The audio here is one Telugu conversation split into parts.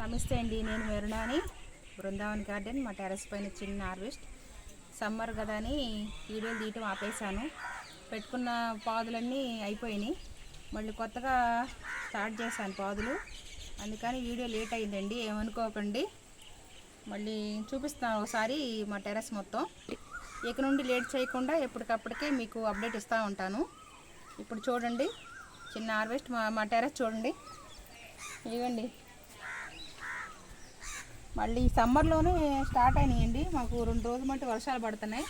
నమస్తే అండి నేను మెరునాని. బృందావన్ గార్డెన్ మా టెర్రస్ పైన చిన్న హార్వెస్ట్. సమ్మర్ కదా అని వీడియోలు తీయటం ఆపేశాను. పెట్టుకున్న పాదులన్నీ అయిపోయినాయి. మళ్ళీ కొత్తగా స్టార్ట్ చేశాను పాదులు. అందుకని వీడియో లేట్ అయిందండి ఏమనుకోకండి. మళ్ళీ చూపిస్తాను ఒకసారి మా టెర్రస్ మొత్తం. ఇక నుండి లేట్ చేయకుండా ఎప్పటికప్పటికే మీకు అప్డేట్ ఇస్తూ ఉంటాను. ఇప్పుడు చూడండి చిన్న హార్వెస్ట్ మా మా టెర్రస్ చూడండి. ఇవ్వండి మళ్ళీ ఈ సమ్మర్లోనే స్టార్ట్ అయినాయండి. మాకు రెండు రోజులు మట్టి వర్షాలు పడుతున్నాయి.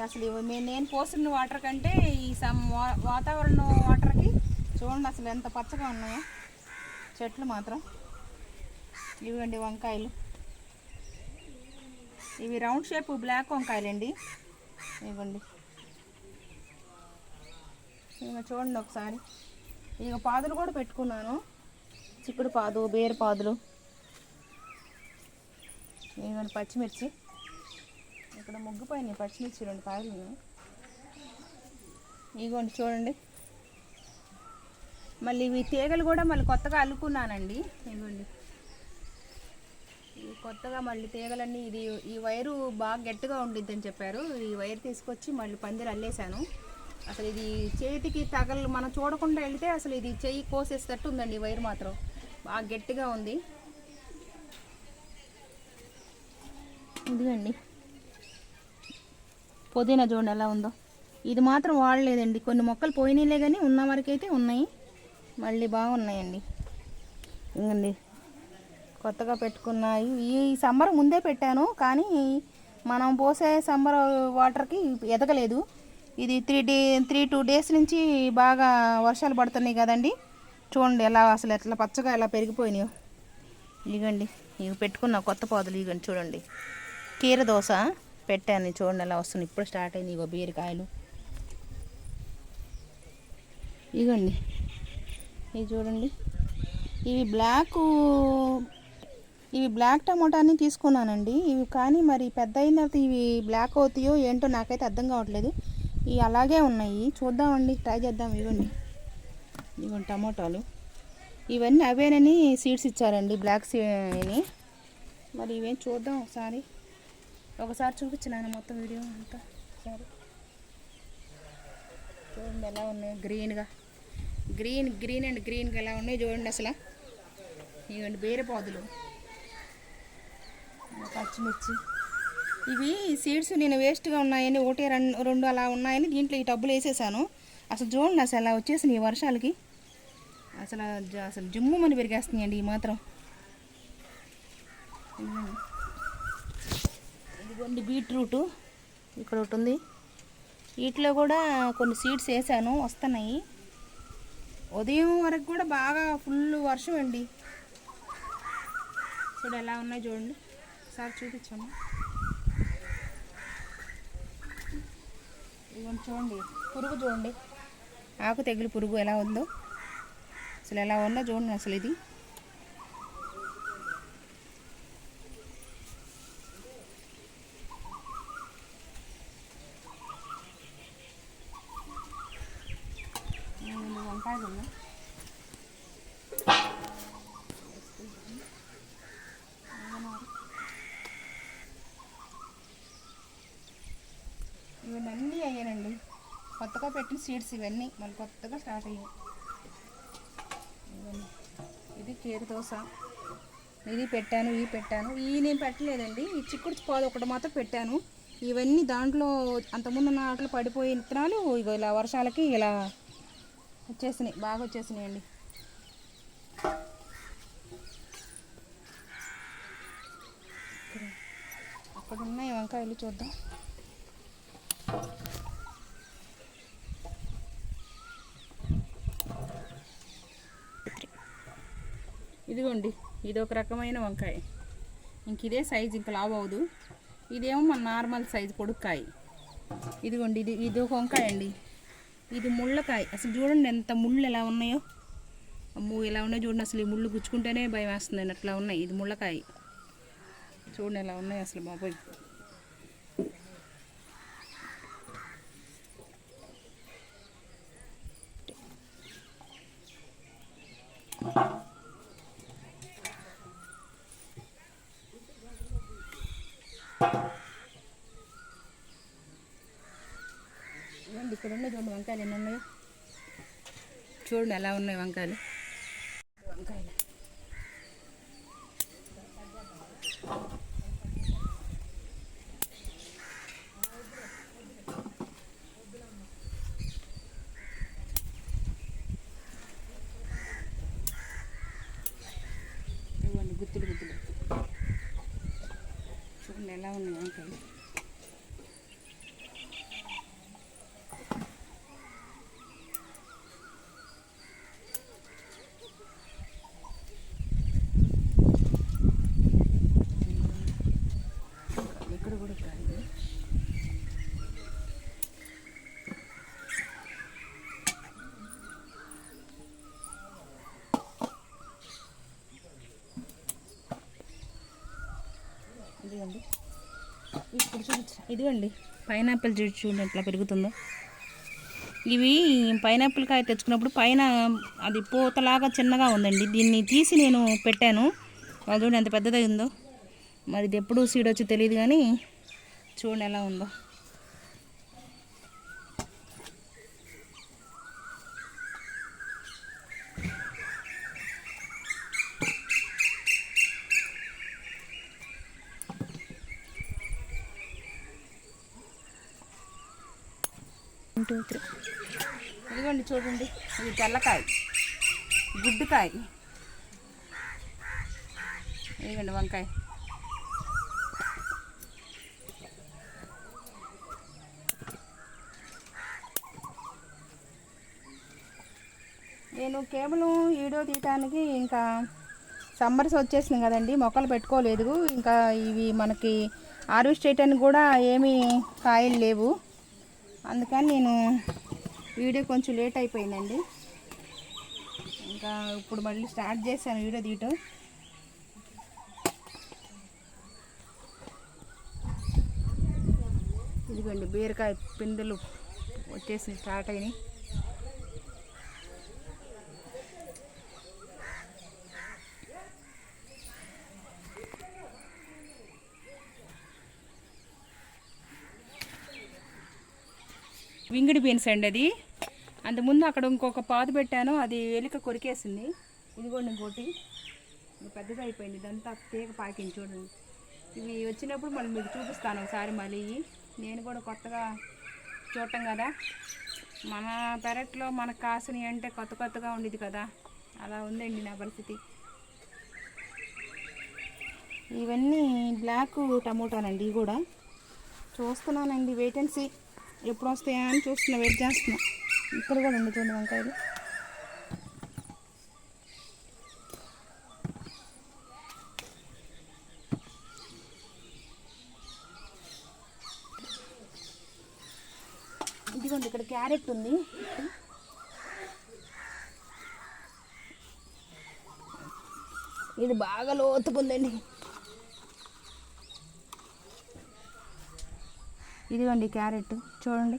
అసలు ఇవి నేను పోసిన వాటర్ కంటే ఈ సమ్ వా- వాతావరణం వాటర్కి చూడండి అసలు ఎంత పచ్చగా ఉన్నాయో. చెట్లు మాత్రం. ఇవ్వండి వంకాయలు. ఇవి రౌండ్ షేప్ బ్లాక్ వంకాయలండి. ఇవ్వండి. ఇక చూడండి ఒకసారి. ఇక పాదులు కూడా పెట్టుకున్నాను. చిక్కుడు పాదు బేరు పాదులు. ఇవ్వండి పచ్చిమిర్చి. ఇక్కడ ముగ్గుపోయినాయి పచ్చిమిర్చి రెండు కాయలు ఉన్నాయి. ఇగోండి చూడండి. మళ్ళీ ఇవి తీగలు కూడా మళ్ళీ కొత్తగా అల్లుకున్నానండి. ఇవ్వండి ఈ కొత్తగా మళ్ళీ తీగలన్నీ ఇది ఈ వైరు బాగా గట్టిగా ఉండిద్ది అని చెప్పారు. ఈ వైర్ తీసుకొచ్చి మళ్ళీ పందిరి అల్లేశాను. అసలు ఇది చేతికి తగలు మనం చూడకుండా వెళ్తే అసలు ఇది చెయ్యి కోసేసేటట్టు ఉందండి ఈ వైర్ మాత్రం. బాగా గట్టిగా ఉంది. ఇదిగండి. పుదీనా చూడండి ఎలా ఉందో. ఇది మాత్రం వాడలేదండి. కొన్ని మొక్కలు పోయినాయిలే కానీ ఉన్న వరకైతే ఉన్నాయి. మళ్ళీ బాగున్నాయండి. ఇంకండి కొత్తగా పెట్టుకున్నాయి. ఈ సమ్మర్ ముందే పెట్టాను. కానీ మనం పోసే సమ్మర్ వాటర్కి ఎదగలేదు. ఇది three day three two days నుంచి బాగా వర్షాలు పడుతున్నాయి కదండి. చూడండి ఎలా అసలు ఎట్లా పచ్చగా ఎలా పెరిగిపోయినాయో. ఇగండి ఇవి పెట్టుకున్న కొత్త పాదులు ఇగండి చూడండి. కీర దోశ పెట్టాను. చూడండి ఎలా వస్తుంది. ఇప్పుడు స్టార్ట్ అయింది. ఇగో బీరకాయలు. ఇగోండి. ఇవి చూడండి. ఇవి బ్లాక్ ఇవి బ్లాక్ టమోటాని తీసుకున్నానండి. ఇవి కానీ మరి పెద్ద అయిన తర్వాత ఇవి బ్లాక్ అవుతాయో ఏంటో నాకైతే అర్థం కావట్లేదు. ఇవి అలాగే ఉన్నాయి. చూద్దామండి. ట్రై చేద్దాం. ఇవ్వండి ఇవ్వండి టమోటాలు. ఇవన్నీ అవేనని సీడ్స్ ఇచ్చారండి. బ్లాక్ సీని మరి ఇవేం చూద్దాం ఒకసారి. ఒకసారి చూపించినాను మొత్తం వీడియో అంతా. సరే. చూడండి ఎలా ఉన్నాయి గ్రీన్గా. గ్రీన్ గ్రీన్ అండ్ గ్రీన్గా ఎలా ఉన్నాయి చూడండి అసలు. ఇవ్వండి బేరే పాదులు. పచ్చిమిర్చి. ఇవి సీడ్స్ నేను వేస్ట్గా ఉన్నాయని ఒకటి రెండు రెండు అలా ఉన్నాయని దీంట్లో ఈ టబ్బులు వేసేసాను. అసలు చూడండి అసలు అలా వచ్చేసినాయి ఈ వర్షాలకి. అసలు అసలు జుమ్ము మని పెరిగేస్తున్నాయండి ఈ మాత్రం. ఇదిగోండి. బీట్రూటు. బీట్రూట్ ఇక్కడ ఒకటి ఉంది. వీటిలో కూడా కొన్ని సీడ్స్ వేసాను వస్తున్నాయి. ఉదయం వరకు కూడా బాగా ఫుల్ వర్షం అండి. చూడు ఎలా ఉన్నాయి చూడండి. సార్ చూపించాము ఇదిగోండి చూడండి పురుగు చూడండి. ఆకు తెగులు పురుగు ఎలా ఉందో. అసలు ఎలా ఉందో చూడండి అసలు ఇది. ఇదిగోండి వంకాయలు ఇవన్నీ అయ్యానండి. కొత్తగా పెట్టిన సీడ్స్ ఇవన్నీ. మళ్ళీ కొత్తగా స్టార్ట్ అయ్యాయి. ఇది కీర దోశ. ఇది పెట్టాను ఇవి పెట్టాను. ఇవి నేను పెట్టలేదండి. ఈ చిక్కుడు పాదు ఒకటి మాత్రం పెట్టాను. ఇవన్నీ దాంట్లో అంతకుముందు ఉన్న వాటిలో పడిపోయిన విత్తనాలు ఇగో ఇలా వర్షాలకి ఇలా వచ్చేసినాయి బాగా వచ్చేసినాయండి. అండి అక్కడ ఉన్నాయి వంకాయలు చూద్దాం. ఇదిగోండి ఇది ఒక రకమైన వంకాయ. ఇంక ఇదే సైజు ఇంకా లావు అవ్వదు. ఇదేమో మన నార్మల్ సైజు పొడుక్కాయ. ఇదిగోండి ఇది ఇది ఒక వంకాయ అండి. ఇది ముళ్ళకాయ. అసలు చూడండి ఎంత ముళ్ళు ఎలా ఉన్నాయో. అమ్మో ఎలా ఉన్నాయో చూడండి. అసలు ఈ ముళ్ళు గుచ్చుకుంటేనే భయం వేస్తుందండి అట్లా ఉన్నాయి. ఇది ముళ్ళకాయ. చూడండి ఎలా ఉన్నాయి అసలు బాబోయ్ ఇవ్వండి ఇక్కడ ఉన్నాయి చూడండి వంకాయలు ఎన్ని ఉన్నాయో. చూడండి ఎలా ఉన్నాయి వంకాయలు వంకాయలు ఇవ్వండి గుత్తులు గుత్తులు చూడండి ఎలా ఉన్నాయి వంకాయలు ఇక్కడ కూడా కాదు ఇదిగోండి ఇప్పుడు ఇదిగోండి పైనాపిల్ చూడు చూడండి ఎట్లా పెరుగుతుందో. ఇవి పైనాపిల్ కాయ తెచ్చుకున్నప్పుడు పైన అది పూతలాగా చిన్నగా ఉందండి. దీన్ని తీసి నేను పెట్టాను. అది చూడండి ఎంత పెద్దదైందో మరి ఇది ఎప్పుడు సీడ్ వచ్చి తెలియదు కానీ చూడండి ఎలా ఉందో. Two three. ఇదిగోండి చూడండి. ఇది తెల్లకాయ. గుడ్డుకాయ. ఇదిగోండి వంకాయ. నేను కేవలం వీడియో తీయటానికి ఇంకా సమ్మర్స్ వచ్చేసింది కదండి మొక్కలు పెట్టుకోలేదు. ఇంకా ఇవి మనకి హార్వెస్ట్ చేయటానికి కూడా ఏమీ కాయలు లేవు. అందుకని నేను వీడియో కొంచెం లేట్ అయిపోయిందండి. ఇంకా ఇప్పుడు మళ్ళీ స్టార్ట్ చేశాను వీడియో తీయటం. ఇదిగోండి బీరకాయ పిందెలు వచ్చేసి స్టార్ట్ అయినాయి. వింగిడి బీన్స్ అండి అది. అంతకుముందు అక్కడ ఇంకొక పాదు పెట్టాను అది ఎలుక కొరికేసింది. ఇదిగోండి ఇంకోటి. పెద్దగా అయిపోయింది ఇదంతా తీగ పాకింది చూడండి. ఇవి వచ్చినప్పుడు మనం మీకు చూపిస్తాను ఒకసారి మళ్ళీ. నేను కూడా కొత్తగా చూడటం కదా. మన పెరట్లో మనకు కాసినవి అంటే కొత్త కొత్తగా ఉండేది కదా. అలా ఉందండి నా పరిస్థితి. ఇవన్నీ బ్లాక్ టమోటానండి ఇవి కూడా. చూస్తున్నానండి వెయిట్ అండ్ సీ ఎప్పుడు వస్తాయా అని చూస్తున్నా వెయిట్ చేస్తున్నా. ఇక్కడ కూడా ఉంది చూడండి వంకాయలు. ఇదిగోండి ఇక్కడ క్యారెట్ ఉంది. ఇది బాగా లోతుకుందండి ఇదిగోండి క్యారెట్. చూడండి.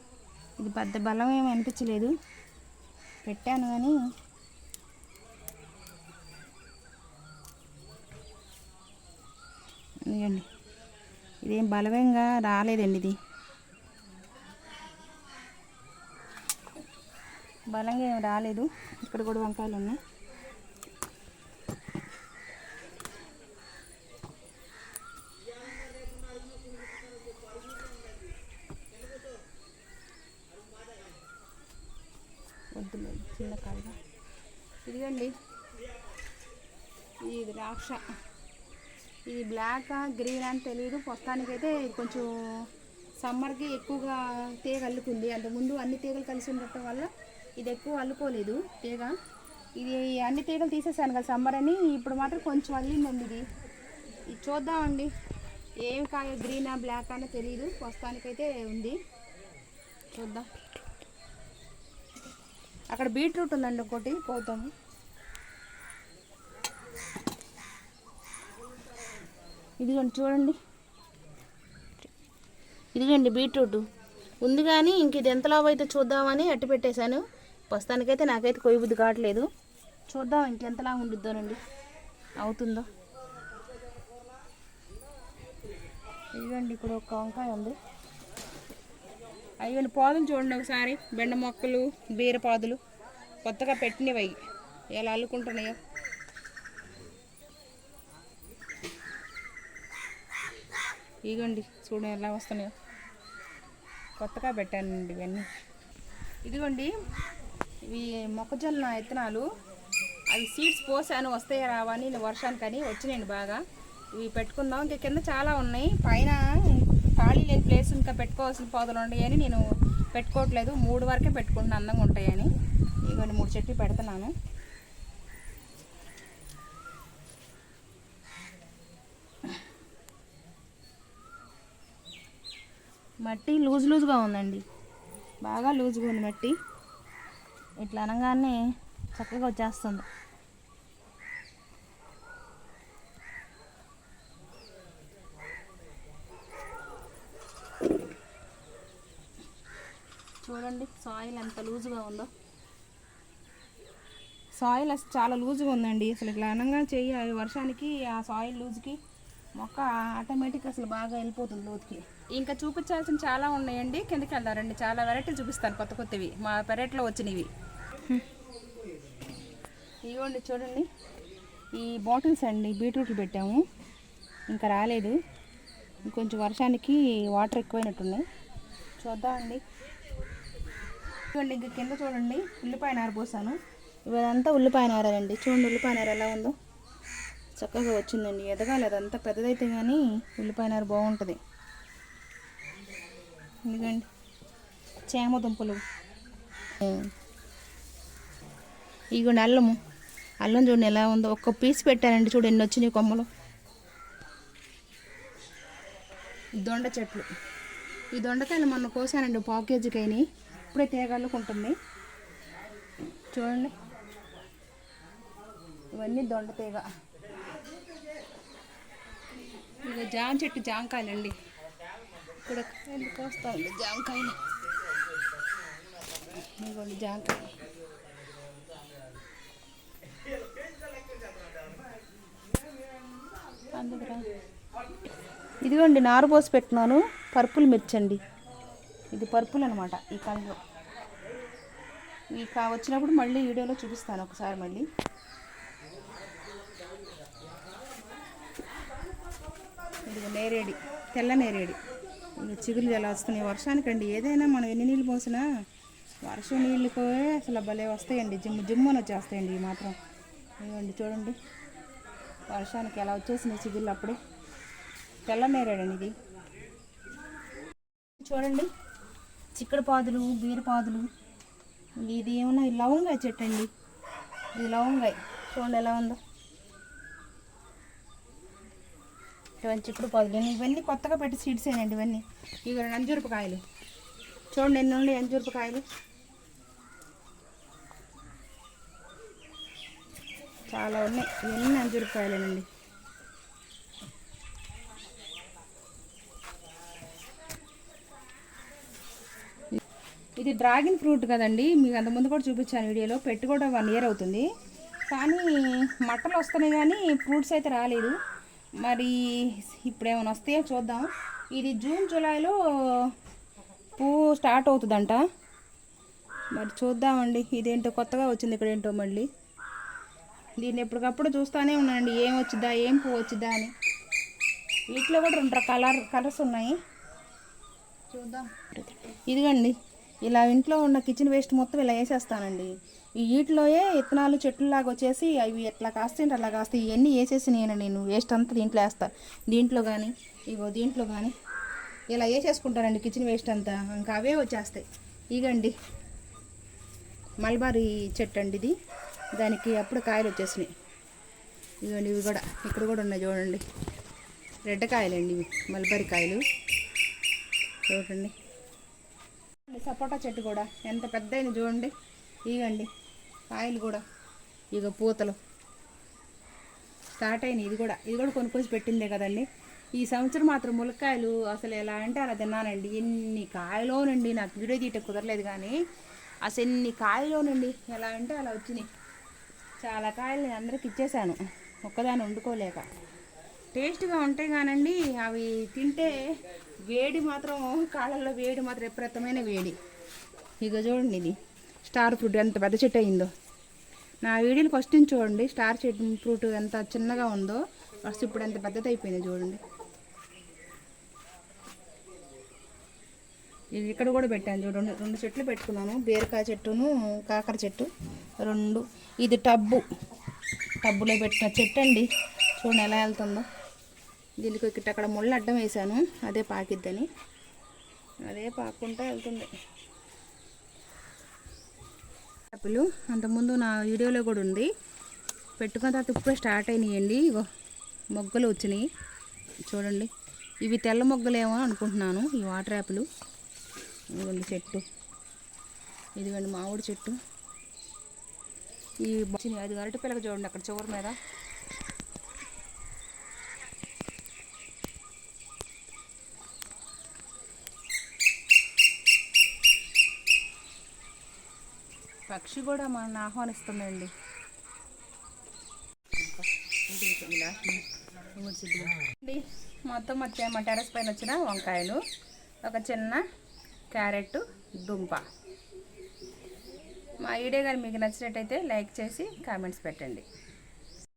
ఇది పెద్ద బలం ఏమి అనిపించలేదు. పెట్టాను కానీ ఇదిగోండి. ఇదేం బలమేంగా రాలేదండి ఇది. బలంగా ఏం రాలేదు. ఇక్కడ కూడా వంకాయలు ఉన్నాయి వద్దులే చిన్న కాయగా ఇదిగండి ఇది ద్రాక్ష ఇది బ్లాక్ గ్రీన్ అని తెలియదు ప్రస్తుతానికైతే కొంచెం సమ్మర్కి ఎక్కువగా తీగ అల్లుకుంది. అంతకుముందు అన్ని తీగలు కలిసి ఉండటం వల్ల ఇది ఎక్కువ అల్లుకోలేదు తీగ. ఇది అన్ని తీగలు తీసేసాను కదా సమ్మర్ అని. ఇప్పుడు మాత్రం కొంచెం అల్లిందండి ఇది. ఇది చూద్దామండి. ఏం కాయ గ్రీనా బ్లాక్ అని తెలియదు ప్రస్తుతానికైతే ఉంది. చూద్దాం. అక్కడ బీట్రూట్ ఉందండి ఒకటి. పోతాము. ఇదిగోండి చూడండి. ఇదిగోండి బీట్రూట్. ఉంది కానీ ఇంక ఇది ఎంత లావు అయితే చూద్దామని అట్టు పెట్టేశాను. ప్రస్తుతానికైతే నాకైతే కొయ్య బుద్ధి కావట్లేదు. చూద్దాం ఇంకెంతలా ఉండిద్దోనండి అవుతుందో. ఇదిగోండి ఇప్పుడు ఒక వంకాయ ఉంది. అయ్యండి పాదులు చూడండి ఒకసారి. బెండ మొక్కలు బీరపాదులు. కొత్తగా పెట్టినవి అవి ఎలా అల్లుకుంటున్నాయో. ఇదిగోండి చూడండి ఎలా వస్తున్నాయో. కొత్తగా పెట్టానండి ఇవన్నీ. ఇదిగోండి ఇవి మొక్కజొన్న విత్తనాలు అవి సీడ్స్ పోసాను వస్తాయి రావా అని వర్షానికని వచ్చినాయండి బాగా. ఇవి పెట్టుకుందాం. ఇంకా కింద చాలా ఉన్నాయి. పైన ఖాళీ లేని ప్లేస్ ఇంకా పెట్టుకోవాల్సిన పౌదలు ఉన్నాయని నేను పెట్టుకోవట్లేదు. మూడు వరకే పెట్టుకుంటున్నాను అందంగా ఉంటాయని. ఇవన్నీ మూడు చెట్లు పెడుతున్నాను. మట్టి లూజ్ లూజ్గా ఉందండి. బాగా లూజ్గా ఉంది మట్టి. ఇట్లా అనగానే చక్కగా వచ్చేస్తుంది. చూడండి సాయిల్ ఎంత లూజుగా ఉందో. సాయిల్ అసలు చాలా లూజుగా ఉందండి. అసలు ఇట్లా అనగా చెయ్యి వర్షానికి ఆ సాయిల్ లూజ్కి మొక్క ఆటోమేటిక్ అసలు బాగా వెళ్ళిపోతుంది లోతుకి. ఇంకా చూపించాల్సిన చాలా ఉన్నాయండి. కిందకి వెళ్దారండి చాలా వెరైటీలు చూపిస్తాను కొత్త కొత్తవి. మా పెరట్లో వచ్చినవి. ఇవ్వండి చూడండి. ఈ బాటిల్స్ అండి. బీట్రూట్లు పెట్టాము. ఇంకా రాలేదు. ఇంకొంచెం వర్షానికి వాటర్ ఎక్కువైనట్టున్నాయి. చూద్దామండి చూడండి ఇంకా కింద చూడండి. ఉల్లిపాయ నార పోసాను. ఇదంతా ఉల్లిపాయ నారండి చూడండి ఉల్లిపాయ నార ఎలా ఉందో. చక్కగా వచ్చిందండి. ఎదగాలి. అదంతా పెద్దదైతే కానీ ఉల్లిపాయ నార బాగుంటుంది. ఎందుకండి చేమ దుంపలు. ఇగోండి అల్లము. అల్లం చూడండి ఎలా ఉందో. ఒక్క పీస్ పెట్టానండి చూడు ఎన్ని వచ్చినాయి కొమ్మలు. దొండ చెట్లు. ఈ దొండకాయలు మొన్న కోసానండి పావు కేజీకి అయినాయి. ఇప్పుడే తీగలుకుంటుంది చూడండి. ఇవన్నీ దొండ తీగ. ఇక జామ చెట్టు జామకాయలండి. ఇక్కడ ఎందుకు కోస్తామండి జామకాయలు ఇదిగోండి జామకాయ అందుకురా ఇదిగోండి నారు పోసి పెట్టినాను పర్పుల్ మిర్చండి. ఇది పర్పుల్ అనమాట ఈ కలర్. ఈ కా వచ్చినప్పుడు మళ్ళీ వీడియోలో చూపిస్తాను ఒకసారి మళ్ళీ. ఇది నేరేడి. తెల్ల నేరేడి. ఇది చిగురు ఎలా వస్తున్నాయి. వర్షానికండి ఏదైనా మనం ఎన్ని నీళ్ళు పోసినా వర్షం నీళ్ళకు అసలు భలే వస్తాయండి. జిమ్ జిమ్ అని వచ్చేస్తాయండి ఈ మాత్రం. ఇవ్వండి చూడండి. వర్షానికి ఎలా వచ్చేసినాయి చిగుళ్ళు అప్పుడే. తెల్లనేరాడండి ఇది. చూడండి. చిక్కడి పాదులు బీరపాదులు ఇది ఏమన్నా లవంగాయ చెట్టు అండి. ఇది లవంగాయ. చూడండి ఎలా ఉందో. ఇటువంటి చిక్కుడు పాదులు. ఇవన్నీ కొత్తగా పెట్టి సీడ్స్ అయినండి ఇవన్నీ. ఇవి రెండు అంజూరపకాయలు. చూడండి ఎన్ని ఉన్నాయి అంజూరపకాయలు. చాలా ఉన్నాయి. ఇవన్నీ అంజూరపకాయలేనండి. ఇది డ్రాగన్ ఫ్రూట్ కదండి. మీకు అంతకుముందు కూడా చూపించాను వీడియోలో. పెట్టుకోవడం కూడా వన్ ఇయర్ అవుతుంది. కానీ మట్టలు వస్తున్నాయి కానీ ఫ్రూట్స్ అయితే రాలేదు. మరి ఇప్పుడు ఏమైనా వస్తాయో చూద్దాం. ఇది జూన్ జూలైలో పువ్వు స్టార్ట్ అవుతుందంట. మరి చూద్దామండి ఇదేంటో కొత్తగా వచ్చింది ఇక్కడ ఏంటో మళ్ళీ. దీన్ని ఎప్పటికప్పుడు చూస్తూనే ఉన్నానండి ఏం వచ్చిద్దా ఏం పువ్వు వచ్చిద్దా అని. వీటిలో కూడా రెండు కలర్ కలర్స్ ఉన్నాయి. చూద్దాం. ఇదిగండి ఇలా ఇంట్లో ఉన్న కిచెన్ వేస్ట్ మొత్తం ఇలా వేసేస్తానండి. ఈ వీటిలోయే విత్తనాలు చెట్లులాగా వచ్చేసి అవి ఎట్లా కాస్తాయి అలా కాస్తాయి. ఇవన్నీ వేసేసి నేను నేను వేస్ట్ అంతా దీంట్లో వేస్తా. దీంట్లో కానీ ఇగో దీంట్లో కానీ ఇలా వేసేసుకుంటానండి కిచెన్ వేస్ట్ అంతా. ఇంకా అవే వచ్చేస్తాయి. ఇగండి. మల్బారీ చెట్టు అండి ఇది. దానికి అప్పుడు కాయలు వచ్చేసినాయి. ఇదిగోండి ఇవి కూడా. ఇక్కడ కూడా ఉన్నాయి చూడండి. రెడ్ కాయలండి ఇవి. మల్బరీ కాయలు. చూడండి. సపోటా చెట్టు కూడా. ఎంత పెద్ద చూడండి. ఇగండి. కాయలు కూడా. ఇక పూతలు. స్టార్ట్ అయినాయి. ఇది కూడా. ఇది కూడా కొనుక్కొచ్చి పెట్టిందే కదండి. ఈ సంవత్సరం మాత్రం ములక్కాయలు అసలు ఎలా అంటే అలా తిన్నానండి. ఎన్ని కాయలోనండి నాకు వీడియో తీయటం కుదరలేదు కానీ అసలు ఎన్ని కాయలోనండి ఎలా అంటే అలా వచ్చినాయి. చాలా కాయలు నేను అందరికి ఇచ్చేసాను. ఒక్కదాన్ని వండుకోలేక. టేస్ట్గా ఉంటాయి కానండి అవి తింటే వేడి మాత్రం కాళ్ళల్లో వేడి మాత్రం విపరీతమైన వేడి. ఇక చూడండి ఇది. స్టార్ ఫ్రూట్ ఎంత పెద్ద చెట్టు అయిందో. నా వీడియోలు ఫస్ట్ నుంచి చూడండి. స్టార్ చెట్టు ఫ్రూట్ ఎంత చిన్నగా ఉందో. ఫస్ట్ ఇప్పుడు ఎంత పెద్దది అయిపోయింది చూడండి. ఇది ఇక్కడ కూడా పెట్టాను చూడండి రెండు చెట్లు పెట్టుకున్నాను. బీరకాయ చెట్టును కాకర చెట్టు రెండు. ఇది టబ్బు. టబ్బులో పెట్టిన చెట్టు అండి. చూడండి ఎలా వెళ్తుందో. దీనికి ఇక్కడ అక్కడ ముళ్ళు అడ్డం వేసాను అదే పాకిద్దని. అదే పాక్కుంటా వెళ్తుంది. యాపిల్ అంతకుముందు నా వీడియోలో కూడా ఉంది. పెట్టుకున్న తర్వాత ఇప్పుడే స్టార్ట్ అయినాయండి. ఇగో మొగ్గలు వచ్చినాయి. చూడండి. ఇవి తెల్ల మొగ్గలేమో అనుకుంటున్నాను. ఈ వాటర్ యాపిల్ ఇదిగోండి చెట్టు. ఇదిగోండి మామిడి చెట్టు. ఈ అది అరటి పిల్లక చూడండి అక్కడ చివరి మీద. పక్షి కూడా మనల్ని ఆహ్వానిస్తుందండి. మొత్తం వచ్చే మా టెరస్ పైన వచ్చిన వంకాయలు ఒక చిన్న క్యారెట్ దుంప. మా వీడియో కానీ మీకు నచ్చినట్టయితే లైక్ చేసి కామెంట్స్ పెట్టండి.